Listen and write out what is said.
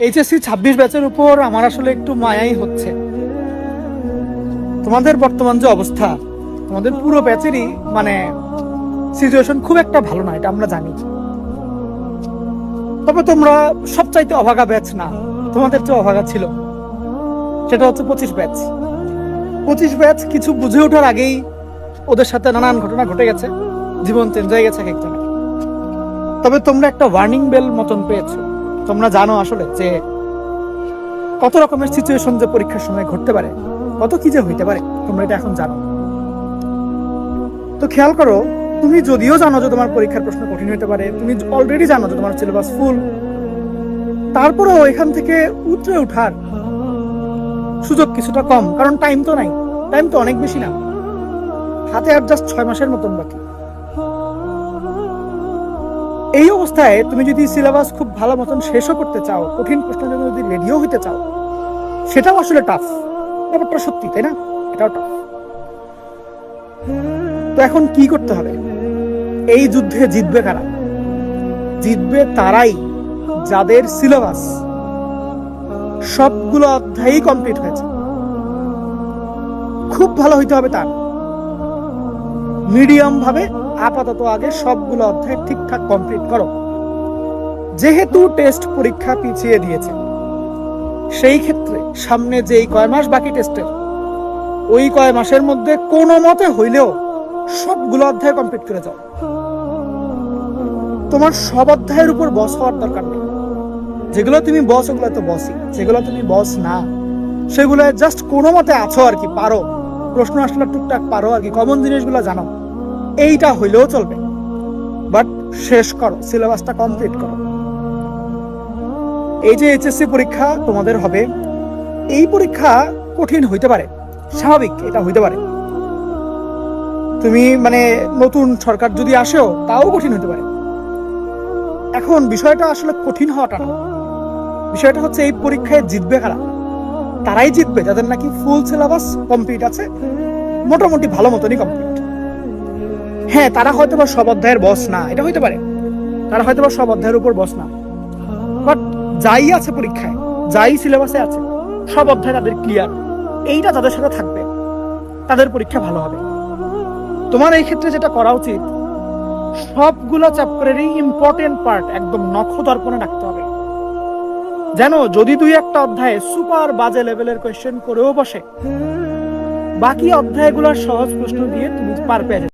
HSC ছাব্বিশ ব্যাচের উপর আমার আসলে একটু মায়াই হচ্ছে। তোমাদের বর্তমান যে অবস্থা, তোমাদের পুরো ব্যাচেরই মানে সিচুয়েশন খুব একটা ভালো না, এটা আমরা জানি। তবে তোমরা সবচাইতে অভাগা ব্যাচ না, তোমাদের যে অভাগা ছিল। সেটা হচ্ছে পঁচিশ ব্যাচ। পঁচিশ ব্যাচ কিছু বুঝে ওঠার আগেই ওদের সাথে নানান ঘটনা ঘটে গেছে, জীবন চেঞ্জ হয়ে গেছে এক একজনের। তবে তোমরা একটা ওয়ার্নিং বেল মতন পেয়েছ। তোমরা জানো আসলে যে কত রকমের সিচুয়েশন যে পরীক্ষার সময় ঘটতে পারে, কত কি যে হইতে পারে, তোমরা এটা এখন জানো। তো খেয়াল করো, তুমি যদিও জানো যে তোমার পরীক্ষার প্রশ্ন কঠিন হতে পারে, তুমি অলরেডি জানো যে তোমার সিলেবাস ফুল তারপরেও এখান থেকে উতরে ওঠার সুযোগ কিছুটা কম, কারণ টাইম তো নাই টাইম তো অনেক বেশি না। হাতে আর জাস্ট ছয় মাসের মতন বাকি। এই অবস্থায় তুমি যদি সিলেবাস খুব ভালো মতন শেষও করতে চাও, কঠিন প্রশ্নের জন্য যদি রেডিও হইতে চাও, সেটাও আসলে টাফ ব্যাপারটা সত্যি, তাই না? এটাও টাফ তো এখন কি করতে হবে? এই যুদ্ধে জিতবে কারা? জিতবে তারাই যাদের সিলেবাস সবগুলো অধ্যায়ই কমপ্লিট হয়েছে। খুব ভালো হইতে হবে তার। মিডিয়াম ভাবে আপাতত আগে সবগুলো অধ্যায় ঠিকঠাক কমপ্লিট করো। যেহেতু টেস্ট পরীক্ষা পিছিয়ে দিয়েছে, সেই ক্ষেত্রে সামনে যেই কয় মাস বাকি টেস্টের ওই কয় মাসের মধ্যে কোনো মতে হইলেও সবগুলো অধ্যায় কমপ্লিট করে যাও। তোমার সব অধ্যায়ের উপর বস হওয়ার দরকার নেই। যেগুলো তুমি বস ওগুলো তো বসই যেগুলো তুমি বস না, সেগুলো জাস্ট কোনো মতে আছো আর কি, পারো। প্রশ্ন আসলে টুকটাক পারো আর কি কমন জিনিসগুলো জানো। এইটা হইলেও চলবে। বাট শেষ করো সিলেবাসটা কমপ্লিট করো। এই যে এইচএসসি পরীক্ষা তোমাদের হবে, এই পরীক্ষা কঠিন হইতে পারে, স্বাভাবিক এটা হইতে পারে। তুমি মানে নতুন সরকার যদি আসেও, তাও কঠিন হতে পারে। এখন বিষয়টা আসলে কঠিন হওয়াটা না। বিষয়টা হচ্ছে এই পরীক্ষায় জিতবে কারা? তারাই জিতবে, যাদের নাকি ফুল সিলেবাস কমপ্লিট আছে, মোটামুটি ভালো মতনই কমপ্লিট হ্যাঁ তারা হয়তো বা সব অধ্যায়ের বস না। এটা হইতে পারে। তারা হয়তো বা সব অধ্যায়ের উপর বস না। বাট যাই আছে পরীক্ষায়, যাই সিলেবাসে আছে, সব অধ্যায় তাদের ক্লিয়ার এইটা তাদের সাথে থাকবে। তাদের পরীক্ষা ভালো হবে। তোমার এই ক্ষেত্রে যেটা করা উচিত, সবগুলো চ্যাপ্টারেরই ইম্পর্টেন্ট পার্ট একদম নখ দর্পণে রাখতে হবে। যেন যদি তুই একটা অধ্যায়ে সুপার বাজে লেভেলের কোয়েশ্চেন করেও বসে, বাকি অধ্যায়গুলোর সহজ প্রশ্ন দিয়ে তুমি পার পেয়ে।